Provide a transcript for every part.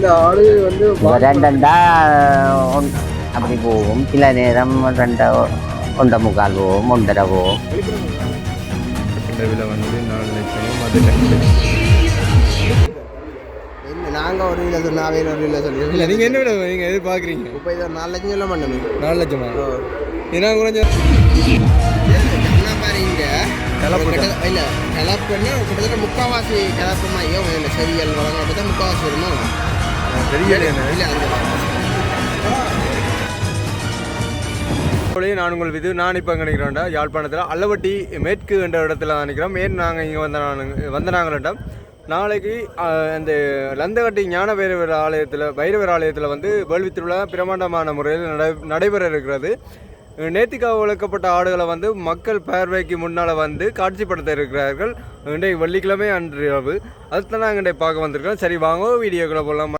இந்த ஆடு வந்து ரெண்டண்டா அப்படி போகும். சில நேரம் ரெண்டா ஒன்றை முக்கால் போகும் ஒன்றரை போகும். நாங்கள் ஒரு இல்லை சொன்னா வேறு ஒரு இல்லை சொல்லி. இல்லை நீங்கள் என்ன விலை நீங்கள் எது பார்க்குறீங்க இப்போ இதை நாலு லட்சம் சொல்ல மாட்டோமே நாலு லட்சமா? ஏன்னா குறைஞ்ச? என்ன பாரு இங்க? கலப்பு தான். கிட்ட- இல்ல கலப்புன்னா கிட்டத்தட்ட முக்காவாசி கலப்பு மையம் இல்லை செரியல் வழங்க தான் முக்காவாசி வருமா? தெரியல இல்லை அந்த போலயே நான் உங்கள் இது நான் இப்போ நினைக்கிறோம்டா யாழ்ப்பாணத்தில். அல்லவட்டி மேற்கு என்ற இடத்துல தான் நிற்கிறோம் மேற் நாங்கள் இங்கே வந்த நாங்கள் வந்த நாங்கள்டா? நாளைக்கு இந்த லந்தகட்டி ஞான பைரவர் ஆலயத்தில் பைரவர் ஆலயத்தில் வந்து வேள்வி திருவிழா பிரமாண்டமான முறையில் நடை நடைபெற இருக்கிறது. நேத்திக்காக வளர்க்கப்பட்ட ஆடுகளை வந்து மக்கள் பார்வைக்கு முன்னால் வந்து காட்சிப்படுத்த இருக்கிறார்கள். இன்றைக்கு வெள்ளிக்கிழமை அன்று இரவு. அதுதான் நாங்கள் இன்றைக்கு பார்க்க வந்திருக்கோம். சரி வாங்க வீடியோக்குள்ளே போகலாம்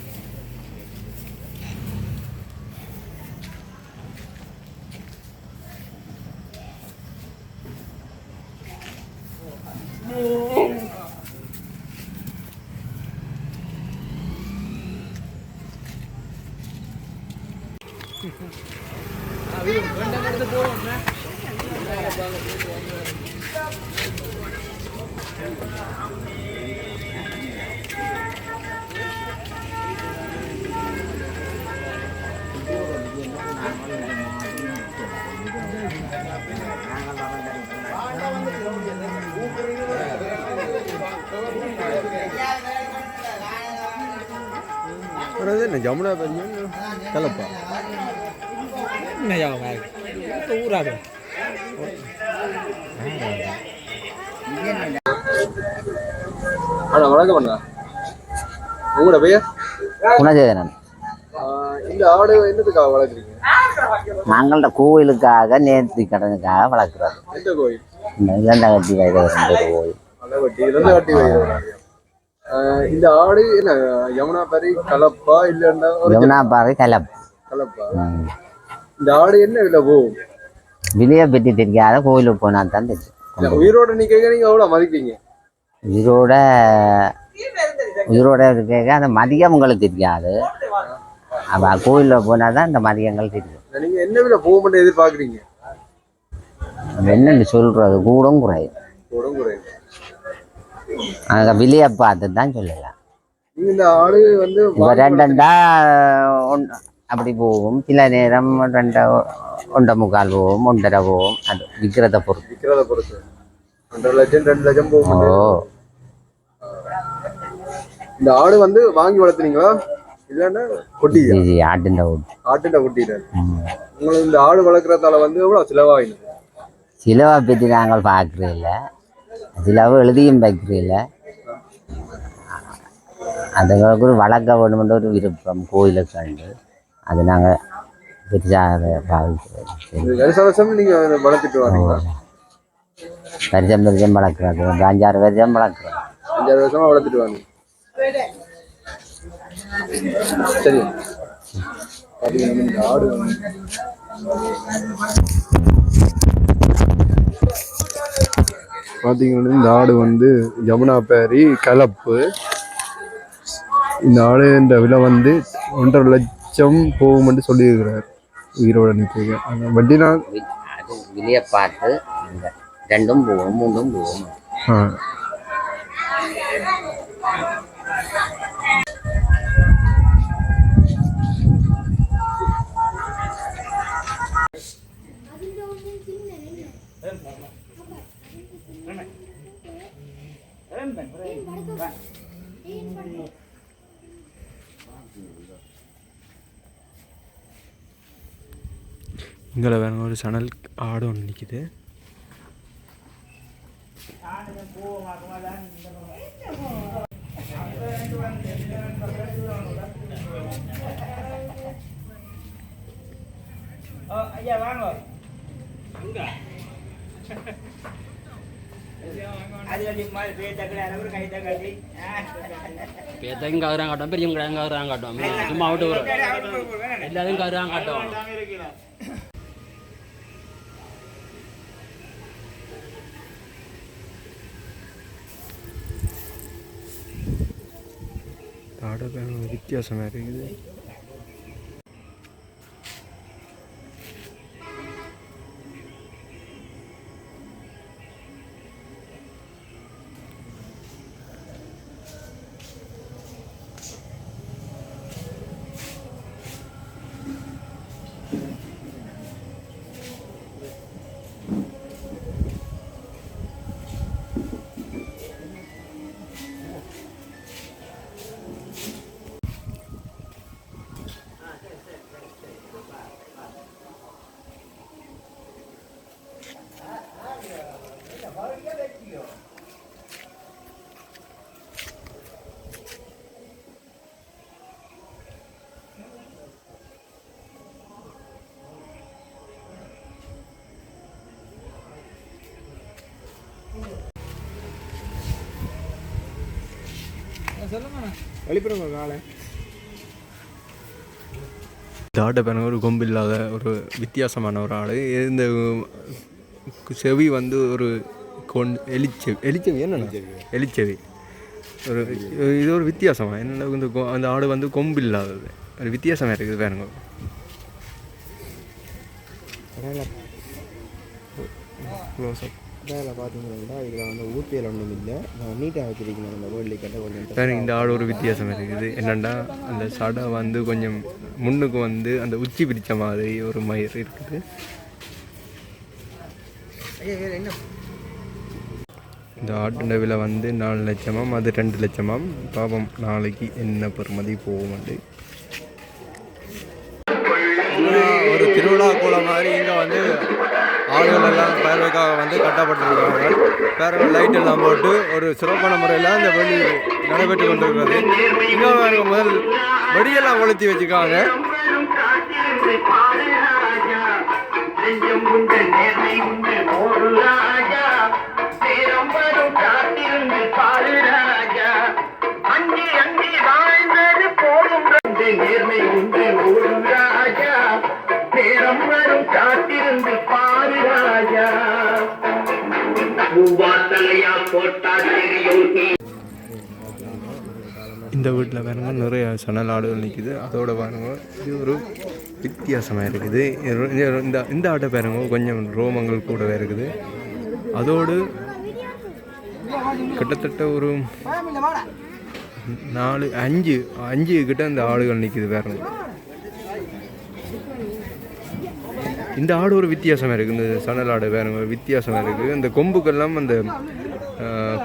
என்ன ஜமுனா பையன் கலப்பா அண்ணா வணக்கம் அண்ணா உங்களோட பெயர் குணசேகரன் இந்த ஆடு என்னதுக்காக வளர்க்குறீங்க நாங்கள்ட கோவிலுக்காக நேர்த்தி கடனுக்காக வளர்க்குறோம் எந்த கோயில் இந்த இளந்தகத்தி வைரவரன் ஒரு இந்த ஆடு என்ன யமுனா பரி கலப்பா இல்லைன்னா ஒரு யமுனாபாறை கலப். கலப்பா. இந்த ஆடு என்ன விலை போகும் விலையை பற்றி தெரியாத கோவிலுக்கு போனால் தான் தெரியும். இல்ல, உயிரோட நிக்க நீங்க எவ்வளவு மதிப்பீங்க. உயிரோட உயிரோட இருக்க அந்த மதியம் உங்களுக்கு தெரியாது. அவள் கோவிலில் போனால் தான் இந்த மதியங்கள் தெரியும். இல்ல, நீங்க என்ன விலை போகும்னு எதிர்பார்க்குறீங்க? நம்ம என்னென்னு சொல்கிறது கூடும் குறையும். உடம்பு குறையும். அங்கே விலையை பார்த்து தான் சொல்லலாம். இந்த ஆடு வந்து ரெண்டண்டா அப்படி போகும் சில நேரம் ரெண்டா ஒன்றரை முக்கால் போகும் ஒன்றரை போகும் அது விற்கிறத பொறுத்து. விற்கிறத பொறுத்து. ஒன்றரை லட்சம் ரெண்டு லட்சம் போகும் ஓ. இந்த ஆடு வந்து வாங்கி வளர்த்துனீங்களா? இல்லைன்னா கொட்டியா? இது ஆட்டுண்ட ஓட்டு ஆட்டுண்ட கொட்டிட்டு உங்களுக்கு இந்த ஆடு வளர்க்குறதால வந்து எவ்வளோ செலவாகினது சிலவை பற்றி நாங்கள் பார்க்குறதில்ல சிலவு எழுதியும் வைக்கிறதில்ல அதுங்களுக்கு ஒரு வளர்க்க வேணுமென்ற ஒரு விருப்பம் கோயிலுக்கு கண்டு அது நாங்கள் பெருசாக பாவிக்கிறது இது வருஷ வருஷம் நீங்க அதை வளர்த்துட்டு வரீங்களா வருஷம் வருஷம் வளர்க்குறது ஒரு அஞ்சாறு வருஷம் வளர்க்குறோம் அஞ்சாறு வருஷமா வளர்த்துட்டு வாங்க சரி ஆடு பார்த்தீங்கன்னா இந்த ஆடு வந்து யமுனா பேரி கலப்பு. இந்த ஆடு இந்த விலை வந்து ஒன்றரை லட்சம் போகும்னு சொல்லியிருக்கிறார் உயிரோட நிற்க அந்த வட்டி நான் அது விலையை பார்த்து ரெண்டும் போகும் மூன்றும் போகும். ஆ. இங்கே வேற ஒரு சணல் ஆடு ஒன்று நிற்கிது பேத்தையும் கவுறாங்க காட்டும் பெரிய கவுறாங்க காட்டும் சும்மா விட்டு வரும் எல்லாத்தையும் காட்டும் ஆடை வித்தியாசமாக இருக்குது வெளிப்புறம் காலை. இந்த ஆட்டை பாருங்க ஒரு கொம்பு இல்லாத ஒரு வித்தியாசமான ஒரு ஆடு. இந்த செவி வந்து ஒரு கொண் எலிச்செவி எலிச்செவி என்ன எலிச்செவி. ஒரு இது ஒரு வித்தியாசமா? என்னென்ன இந்த கொ- அந்த ஆடு வந்து கொம்பு இல்லாதது ஒரு வித்தியாசமாக இருக்குது பாருங்க க்ளோஸ் அப் இதில் பார்த்தீங்கன்னா இதில் வந்து ஊப்பியல் ஒன்றும் இல்லை. நான் நீட்டாக வச்சிருக்கேன். அந்த வேர்ல்டு கிட்ட கொஞ்சம் இந்த ஆடு ஒரு வித்தியாசம் இருக்குது. என்னென்னா அந்த சடை வந்து கொஞ்சம் முன்னுக்கு வந்து அந்த உச்சி பிடிச்ச மாதிரி ஒரு மயிர் இருக்குது. ஐயா வேறு என்ன? இந்த ஆட்டுண்ட வந்து நாலு லட்சமாம் அது ரெண்டு லட்சமாம். பாவம் நாளைக்கு என்ன பெறுமதி போகும்ண்டு ஒரு திருவிழா கோலம் மாதிரி இங்கே வந்து ஆளுகள் எல்லாம் பேரவைக்காக வந்து கட்டப்பட்டிருக்கிறாங்க பேரவை லைட் எல்லாம் போட்டு ஒரு சிறப்பான முறையில் அந்த வெளி நடைபெற்று கொண்டிருக்கிறது. இங்கே முதல் வெடியெல்லாம் கொளுத்தி வச்சுருக்காங்க நேர்மை உண்டு. இந்த வீட்டில் பாருங்க நிறைய சணல் ஆடுகள் நிற்கிது அதோட பாருங்க இது ஒரு வித்தியாசமாக இருக்குது. இந்த இந்த ஆட்டை பாருங்க கொஞ்சம் ரோமங்கள் கூடவே இருக்குது. அதோடு கிட்டத்தட்ட ஒரு நாலு அஞ்சு அஞ்சு கிட்ட இந்த ஆடுகள் நிற்கிது பாருங்க. இந்த ஆடு ஒரு வித்தியாசமாக இருக்குது. இந்த சணல் ஆடு வேறு வித்தியாசமாக இருக்குது. இந்த கொம்புக்கெல்லாம் அந்த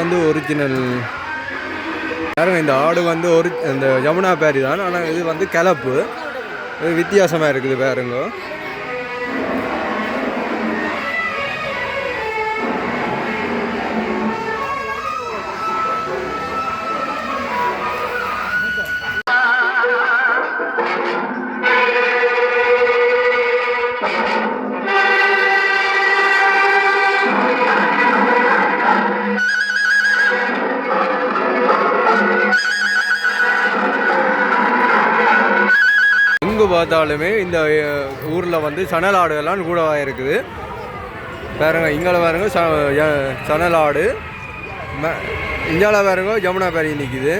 வந்து ஒரிஜினல் யாரும் இந்த ஆடு வந்து ஒரு இந்த யமுனா பேரி தான். ஆனால் இது வந்து கிளப்பு இது வித்தியாசமாக இருக்குது பாருங்க. பார்த்தாலுமே இந்த ஊரில் வந்து சணல் ஆடுகள்லாம் கூடவாக இருக்குது. பாருங்க இங்கே பாருங்க ச சணல் ஆடு இந்தியாவில் பாருங்க ஜமுனா பேரி நிற்கிது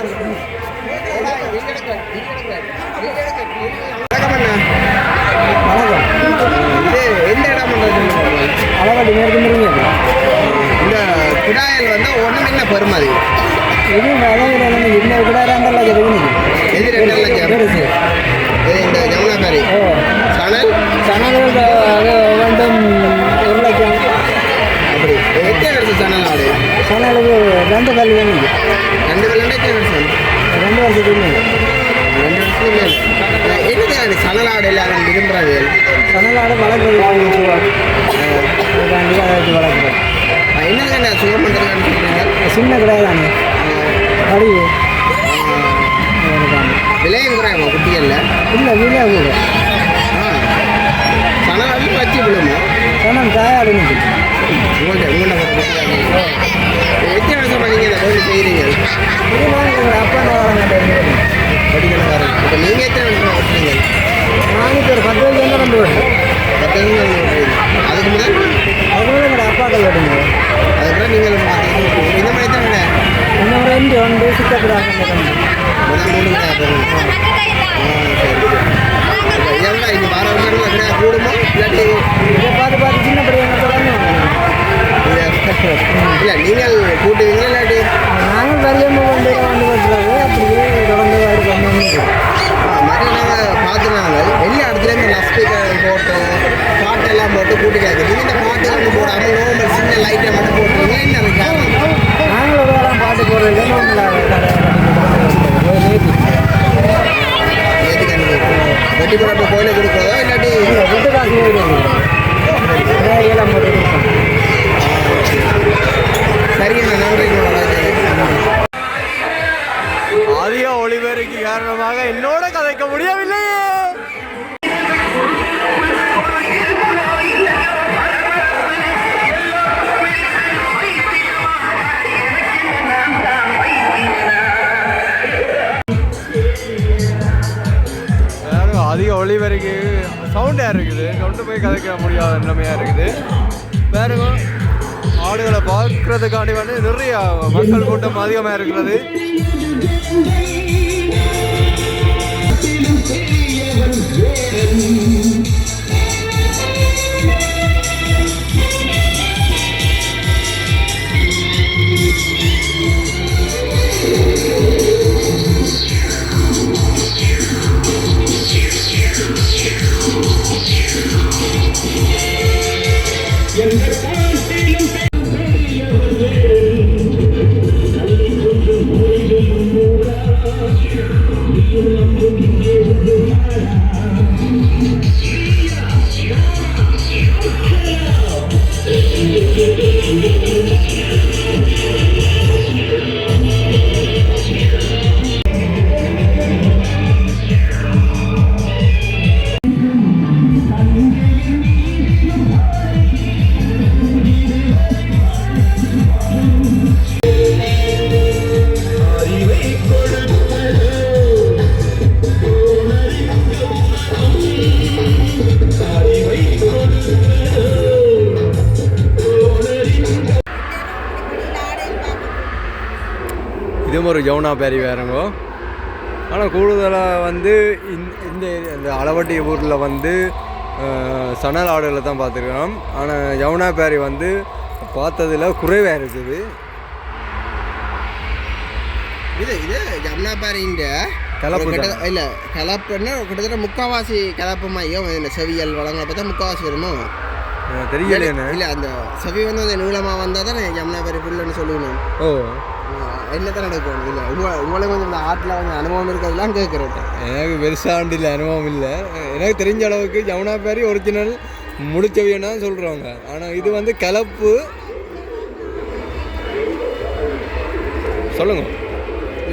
இது எந்த இடம் அளவாடி மேற்கொண்டு இந்த குடாயல் வந்து ஒன்றும் என்ன பெருமதி இது அளவில் இந்த கூட ரெண்டரை லட்சம் எது ரெண்டு லட்சம் பெருசு இது இந்த ஜமுனாபாரி ஓ சணல் அது வேண்டும் ஒரு லட்சம் எத்தனை வருஷம் சணல் ஆடு சனலுக்கு ரெண்டு கல் வேணும். ரெண்டு வெள்ளம் எத்தனை வருஷம்? ரெண்டு வருஷத்துக்கு ரெண்டு மேல். என்னது அது? சணல் ஆடு எல்லாரும் விரும்புறாங்க சனலாடு வளர்க்குறது வளர்க்குறோம் என்னது என்ன சுகம் பண்ணுறதுன்னு சொல்றீங்க? சின்ன கிடையாது தானே? படிவு விலையும் குறையுமா குட்டிகளில்? இல்லை வீடியோ கூட சணல் ஆடு வச்சு விழுமா? சனம் காயாடு நிற்குது உங்கள்கிட்ட உங்கள்கிட்ட எத்தனை வருஷமா நீங்கள் இந்த கோயில் செய்கிறீங்க இது வாங்க அப்பா நான் வரேன் படிக்கணும் வரேன் இப்போ நீங்கள் எத்தனை வருஷமா ஓட்டுறீங்க நாளைக்கு ஒரு பத்து வயசு வந்து ரெண்டு வருஷம் பத்து வருஷம் ஓட்டுறீங்க அதுக்கு முதல் அதுக்குள்ள எங்களோட அப்பாக்கள் வெட்டுங்க அதுக்கப்புறம் நீங்கள் பார்த்தீங்க இந்த மாதிரி தான் கிடையாது இன்னும் ரெண்டு ஒன்று சித்தப்படாத முதல் மூணு கிடையாது இதெல்லாம் இங்கே வார கூடுமா இல்லாட்டி இதை பார்த்து பார்த்து சின்ன பையன் தொடர்ந்து இல்லை. நீங்கள் கூட்டுவீங்களா இல்லாட்டி நாங்கள் வரையாமல் கொண்டு வந்து வருஷம் அப்படியே தொடர்ந்து வாடி கொண்டு மாதிரி நாங்கள் பார்த்துனாங்க எல்லா இடத்துலையும் இந்த லஸ்பீக்கர் போட்டு பாட்டெல்லாம் போட்டு கூட்டி கேட்குது நீங்கள் இந்த பாட்டு ஒன்று போடாமல் நோம்பல் சின்ன லைட்டை மட்டும் போட்டுருங்க என்ன அது காரணம் பாட்டு போடுறது ஏற்றுக்க வெட்டி போட்டு கோயிலுக்கு கொடுக்குறதா இல்லாட்டி வீட்டு காசு எல்லாம் போட்டு சரிங்க நன்றி அதிக ஒளிபெருக்கு காரணமாக என்னோட கதைக்க முடியவில்லை. நிலைமையாக இருக்குது. கொண்டு போய் கதைக்க முடியாத நிலைமையாக இருக்குது. வேறு ஆடுகளை பார்க்கறதுக்காண்டி வந்து நிறைய மக்கள் கூட்டம் அதிகமாக இருக்கிறது. இதுவும் ஒரு ஜவுனா பேரி வேறுங்கோ. ஆனால் கூடுதலாக வந்து இந்த இந்த இந்த அளவட்டி ஊரில் வந்து சணல் ஆடுகளை தான் பார்த்துருக்கோம். ஆனால் ஜவுனா பேரி வந்து பார்த்ததில் குறைவாக இருக்குது. இது இது ஜமுனாபாரின்ற கலப்பு ஒரு தான். கிட்ட- இல்ல கலப்புன்னா கிட்டத்தட்ட முக்காவாசி கலப்பு மையம் இந்த செவியல் வளங்களை பார்த்தா முக்காவாசி வருமோ? தெரியலையேண்ணே இல்ல அந்த செவி வந்து அந்த நீளமா வந்தா தானே ஜமுனாபாரி புல்லுன்னு சொல்லுவேன் ஓ. என்னத்தான் நடக்கும் இல்லை. உங்க உங்களுக்கு கொஞ்சம் இந்த ஆட்டில் கொஞ்சம் அனுபவம் இருக்கிறதுலாம் கேட்குறேன். எனக்கு பெருசாண்டில் அனுபவம் இல்லை. எனக்கு தெரிஞ்ச அளவுக்கு ஜமுனா பேரி ஒரிஜினல் முடிச்சவியன்னா சொல்கிறவங்க ஆனால் இது வந்து கலப்பு. சொல்லுங்க.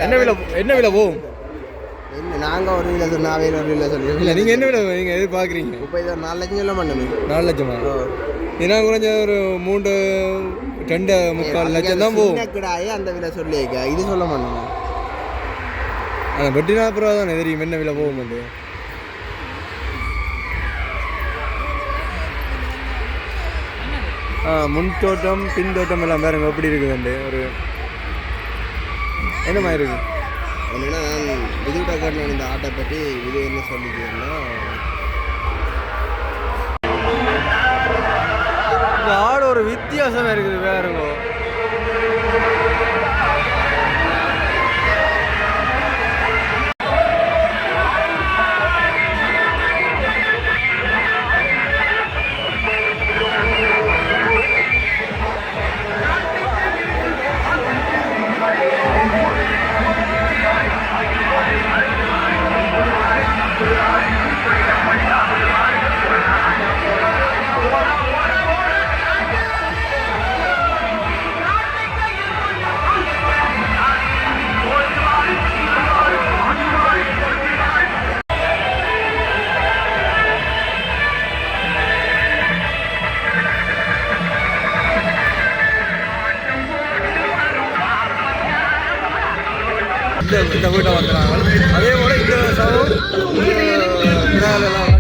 என்ன விலை என்ன விலை போகும்? என்ன நாங்கள் ஒரு இல்லை சொன்னா வேறு ஒரு இல்லை சொல்லி இல்லை நீங்கள் என்ன விலை நீங்கள் எது பார்க்குறீங்க? இப்போ இதை நாலு லட்சம் சொல்ல மாட்டோமே நாலு லட்சமா? இதெல்லாம் குறைஞ்ச ஒரு மூன்று ரெண்டு முக்கால் லட்சம் தான் போகும். கிடாயே அந்த விலை சொல்லியிருக்க? இது சொல்ல மாட்டேங்க. அந்த பெட்டி நாற்பது ரூபா தானே தெரியும் என்ன விலை போகும் அது? ஆ முன் தோட்டம் பின் தோட்டம் எல்லாம் பாருங்க எப்படி இருக்குது இருக்குதுண்டு ஒரு என்னமா இருக்குது? ஒன்றுனா நான் விதுவிட்டா காட்டின இந்த ஆட்டை பற்றி இது என்ன சொல்லிக்கிறேன்னா ஆடு ஒரு வித்தியாசமா இருக்குது வேறுங்க இந்த அதே போல் இந்த வருஷமும் எல்லாம்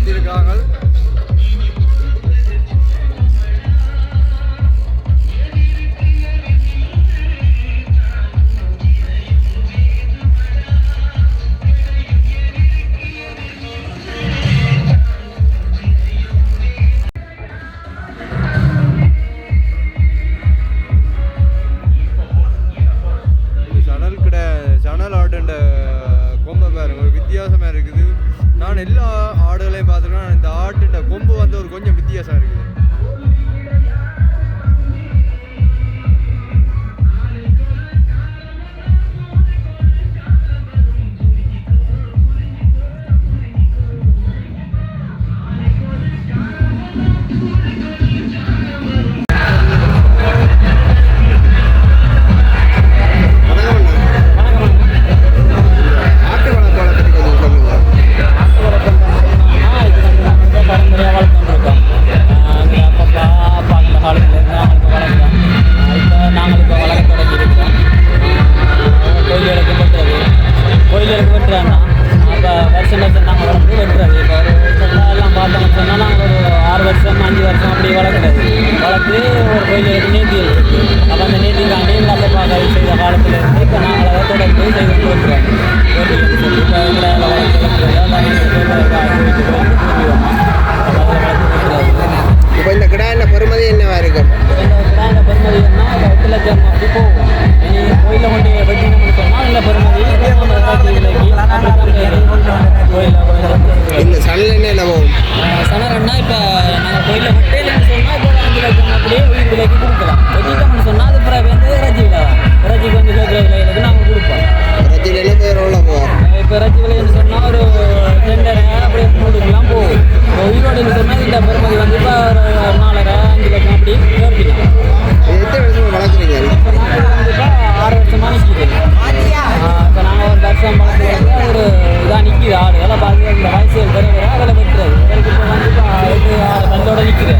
இந்த வயசுகள் பெற பெற அதில் வெட்டுறது எங்களுக்கு இப்போ வந்து இப்போ இது கல்லோட நிற்கிது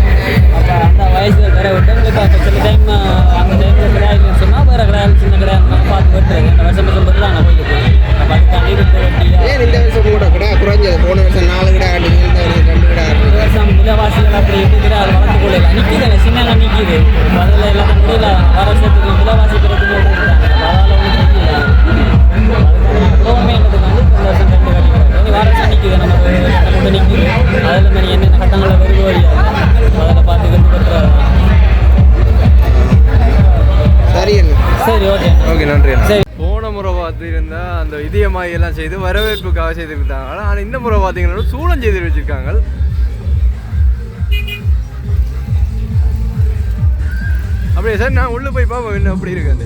அப்போ அந்த வயசுகள் பெற விட்டு எங்களுக்கு அப்போ சில டைம் அந்த டைமில் கிடையாதுன்னு சொன்னால் வேறு கிடையாது சின்ன கிடையாது பார்த்து வெட்டுறது இந்த வருஷம் வருஷம் பெறுறாங்க கோயிலுக்கு அப்போ அதுக்காண்டி விட்டு வெட்டியா ஏன் இந்த வருஷம் கூட கிடா குறைஞ்சது? போன வருஷம் நாலு கிடா ஆட்டுங்க இந்த வருஷம் ரெண்டு கிடா இந்த ஆட்டுங்க வருஷம் விலைவாசிகள் அப்படி இருக்குது அது வளர்ந்து கொள்ளல. நிற்கிது சின்ன நிற்கிது அதில் எல்லாம் முடியல. வர வருஷத்துக்கு விலைவாசி பிறகு அதால் ஒன்றும் தெரியல கவர்மெண்ட்டுக்கு வந்து இந்த வருஷம் ரெண்டு கட்டிக்கிறாங்க இனி வர வருஷம் நிற்கிது நம்ம கட்டம் கொண்டு நிற்கிது அதில் மாதிரி என்னென்ன கட்டங்களில் வருது வழியாது அதில் பார்த்துக்கிட்டு கட்டுறாங்க சரி சரி ஓகே ஓகே நன்றி. சரி. போன முறை பார்த்துருந்தா அந்த இதயமாய் எல்லாம் செய்து வரவேற்புக்காக செய்திருந்தாங்க. ஆனால் இந்த முறை பார்த்தீங்கன்னா சூளம் செய்து வச்சிருக்காங்க. அப்படியே சார் நான் உள்ளே போய் பார்ப்போம். என்ன அப்படி இருக்கு அந்த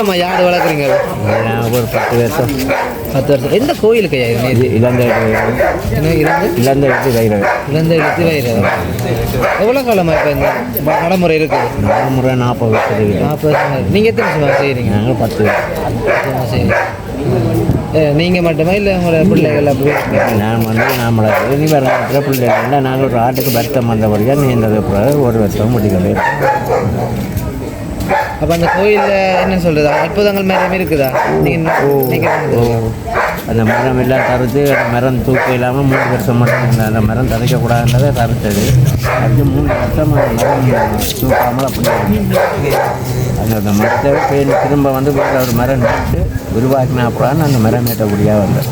காலமா யாடு வளர்க்குறீங்க? ஒரு பத்து வருஷம். பத்து வருஷம். எந்த கோயிலுக்கு இது? இருந்து இழந்த எடுத்து வைரவர். இழந்த எழுத்து வைரவர். எவ்வளோ காலமா இப்போ இந்த நடைமுறை இருக்குது நாலு முறை நாற்பது வருஷத்துக்கு நாற்பது வருஷம் நீங்கள் எத்தனை வருஷமா செய்கிறீங்க நாங்கள் பத்து செய்கிறீங்க அஹ், நீங்க மட்டுமா இல்லை உங்களோட பிள்ளைகள் அப்படி? நான் வந்து நம்மளை இனி வர நேரத்தில் பிள்ளைகள் நாங்கள் ஒரு ஆட்டுக்கு வருத்தம் வந்தபடியாக நீண்டது பிறகு ஒரு வருஷம் முடிக்கல அப்போ அந்த கோயிலில் என்ன சொல்றது? அற்புதங்கள் மாதிரி இருக்குதா? நீங்க நினைக்கிறீங்க? அந்த மரம் எல்லாம் தடுத்து அந்த மரம் தூக்க இல்லாமல் மூணு வருஷம் மட்டும். அந்த மரம் தடுக்கக்கூடாதுன்றதை தடுத்தது அது மூணு வருஷம் அந்த மரம் தூக்காமல் அப்படி. அந்த அந்த மரத்தை பேர் திரும்ப வந்து வேற ஒரு மரம் நட்டு உருவாக்கினா அப்புறம் அந்த மரம் ஏற்றக்கூடியாக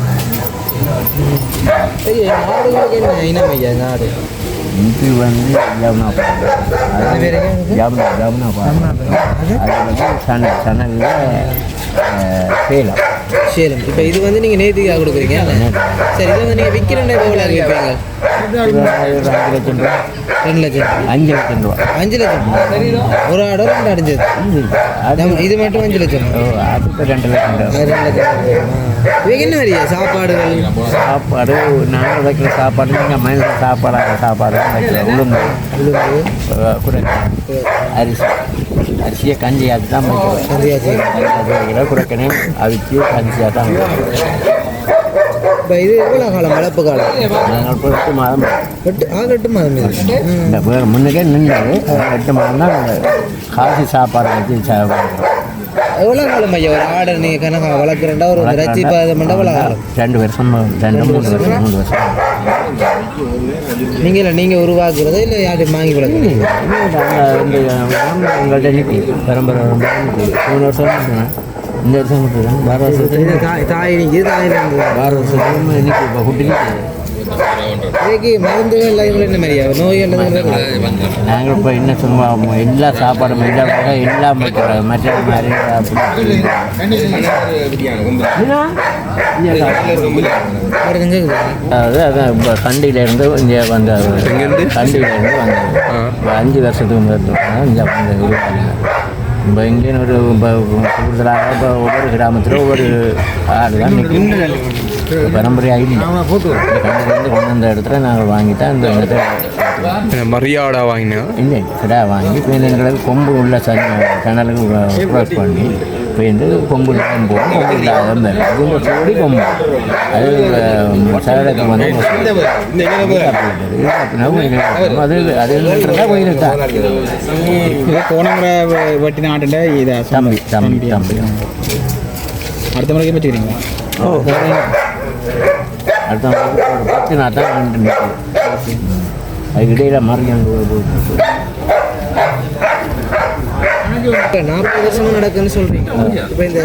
சரி நாடுகளுக்கு என்ன இனம் ஐயா நாடு. இது வந்து ஜமுனா அது வேற எங்க ஜமுனா ஜமுனா அது வந்து சன சனலில் சேலம். சேலம் இப்போ இது வந்து நீங்கள் நேர்த்திக்காக கொடுக்குறீங்க சரி இதை வந்து நீங்கள் விற்கிறேன் எவ்வளோ விற்பீங்க ரெண்டு லட்சம். அஞ்சு லட்சம் ரூபா. அஞ்சு லட்சம்? ஒரு ஆடோ ரெண்டு அடைஞ்சது. இது மட்டும் அஞ்சு லட்சம். ரெண்டு லட்சம் ரெண்டு லட்சம். இவங்க என்ன மாதிரியா சாப்பாடுகள்? சாப்பாடு நாங்கள் வைக்கிற சாப்பாடு நீங்கள் மனித சாப்பாடு சாப்பாடு உளுந்து. அஹ், குறைக்கணும் அரிசி. அரிசியை கஞ்சி அது தான் வைக்கிற குறைக்கணும் அவிச்சு கஞ்சியாக தான். இப்போ இது எவ்வளோ காலம்? வளர்ப்பு காலம்? நாங்கள் எட்டு மாதம் எட்டு ஆறு எட்டு மாதம் வேறு முன்னுக்கே நின்றது. எட்டு மாதம் தான் காசி சாப்பாடு வச்சு சாப்பிடுறோம். எவ்வளோ காலம் ஐயா? ஒரு ஆர்டர் நீங்கள் கணக்கா வளர்க்குறேன்டா ஒரு இறைச்சி பாதம் எவ்வளோ காலம்? ரெண்டு வருஷம் ரெண்டு மூணு வருஷம்? மூணு வருஷம். நீங்கள் இல்லை நீங்கள் உருவாக்குறதோ இல்லை யாரும் வாங்கி வந்து எங்கள்கிட்ட நிற்கி பரம்பரை மூணு வருஷம் நிற்கிறேன் இந்த வருஷம் நிற்கிறேன் பார வருஷத்துக்கு இது தாய் தாய். நிற்கிது இருந்து பார வருஷத்துக்கு நிற்கி இப்போ குட்டி நிற்கிது இதுக்கு மருந்துகள் என்ன மாதிரியா நாங்கள் இப்போ என்ன சும்மா எல்லா சாப்பாடும் எல்லா வகை எல்லாம் வைக்கிறோம் மற்ற மாதிரி அதாவது அதான் இப்போ கண்டியிலேருந்து இங்கே வந்தார் கண்டியிலேருந்து வந்தார் இப்போ அஞ்சு வருஷத்துக்கு முன்னாடி இங்கே வந்து உருவாங்க இப்போ இங்கே ஒரு கூடுதலாக இப்போ ஒவ்வொரு கிராமத்தில் ஒவ்வொரு ஆடு தான் நிற்கும் பரம்பரையாக இல்லை கண்டிலேருந்து கொண்டு வந்த இடத்துல நாங்கள் வாங்கிட்டா இந்த இடத்துல மரியாதை வாங்கினேன் இல்லை கிடா வாங்கி இப்போ எங்களுக்கு கொம்பு உள்ள சன் கனலுக்கு க்ளோஸ் பண்ணி இப்போ வந்து கொம்பு இல்லாமல் போகும். கொம்பு இல்லாத மாதிரி அது ஒரு சோடி கொம்பு. அது சகலத்துக்கு வந்து அது அது கோயிலுக்கு தான் இது போன முறை வெ- வெட்டின ஆட்டுல இதா தம்பி தம்பி தம்பி. அடுத்த முறைக்கு வச்சுக்கிறீங்களா? அடுத்த ஒரு பத்து நாள் தான் ரெண்டு நிற்கும் அதுக்கு இடையில இப்போ நாற்பது வருஷமா நடக்குன்னு சொல்றீங்க. இப்போ இந்த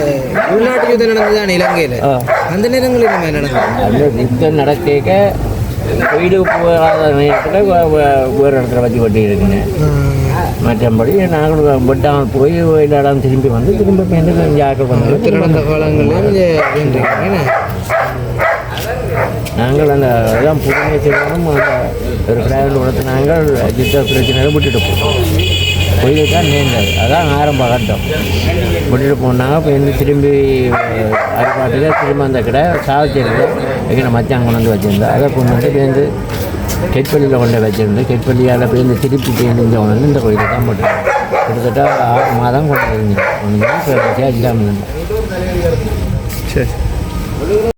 உள்நாட்டு யுத்தம் நடந்ததுதான் இலங்கையில். அந்த நேரங்களில் அந்த யுத்தம் நடக்க கோயிலுக்கு போகாத நேரத்தில் வேறு இடத்துல வச்சு வெட்டி இருக்குங்க. மற்றபடி நாங்கள் வெட்டாமல் போய் இடம் திரும்பி வந்து திரும்ப பேருந்து ஜாக்கிர யுத்தம் நடந்த காலங்களில் நாங்கள் அந்த அதான் புதுமை செய்யணும் அந்த ஒரு கிராவில் உடத்து நாங்கள் யுத்த பிரச்சனையை விட்டுட்டு போவோம் கோயிலுக்கு தான் நீங்கள் அதான் ஆரம்ப கட்டம் விட்டுட்டு போனாங்க. இப்போ என்ன திரும்பி அறுபாட்டுக்கு திரும்ப அந்த கடை சாவச்சிருந்து எங்கே மச்சான் கொண்டு வந்து வச்சுருந்தா அதை கொண்டு வந்து பேருந்து கெட்பள்ளியில் கொண்டு வச்சுருந்து கெட்பள்ளியால் பேருந்து திருப்பி பேருந்து இங்கே கொண்டு வந்து இந்த கோயிலுக்கு தான் போட்டுருக்கோம் கிட்டத்தட்ட ஆறு மாதம் கொண்டு வந்து கொண்டு வந்து இப்போ இல்லாமல் சரி.